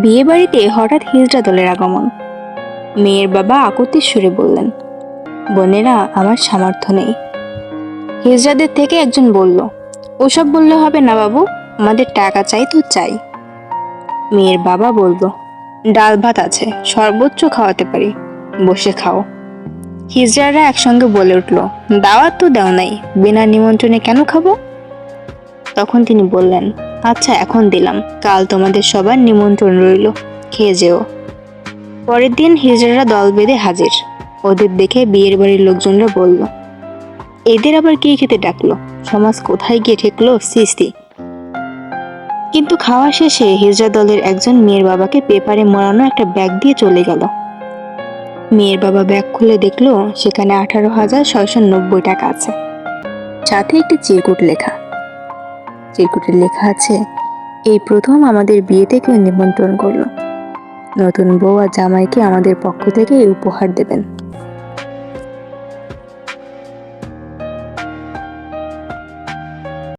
বিয়ে বাড়িতে হঠাৎ হিজড়া দলের আগমন। মেয়ের বাবা আকতির সুরে বললেন, বোনেরা, আমার সামর্থ্য নেই। হিজড়াদের থেকে একজন বলল, ওসব বললে হবে না বাবু, আমাদের টাকা চাই, তো চাই। মেয়ের বাবা বলল, ডাল ভাত আছে, সর্বোচ্চ খাওয়াতে পারি, বসে খাও। হিজড়ারা একসঙ্গে বলে উঠল, দাওয়াত তো দেও নাই, বিনা নিমন্ত্রণে কেন খাব? তখন তিনি বললেন আচ্ছা এখন দিলাম। কাল তোমাদের সবার নিমন্ত্রণ রইল। খেয়ে যেও। পরের দিন হিজড়ারা দল বেঁধে হাজির। ওদের দেখে বিয়ের বাড়ির লোকজনরা বলল, এদের আবার কে খেতে ডাকলো? সমাজ কোথায় গিয়ে ঠেকলো? সিস্তি কিন্তু খাওয়া শেষে হিজড়া দলের একজন মেয়ের বাবাকে পেপারে মোড়ানো একটা ব্যাগ দিয়ে চলে গেল। মেয়ের বাবা ব্যাগ খুলে দেখল, সেখানে আঠারো হাজার ছয়শো নব্বই টাকা আছে। সাথে একটি চিরকুট লেখা। চিরকুটে লেখা আছে, এই প্রথম আমাদের বিয়েতে কেউ নিমন্ত্রণ করল। নতুন বউ আর জামাইকে আমাদের পক্ষ থেকে এই উপহার দেবেন।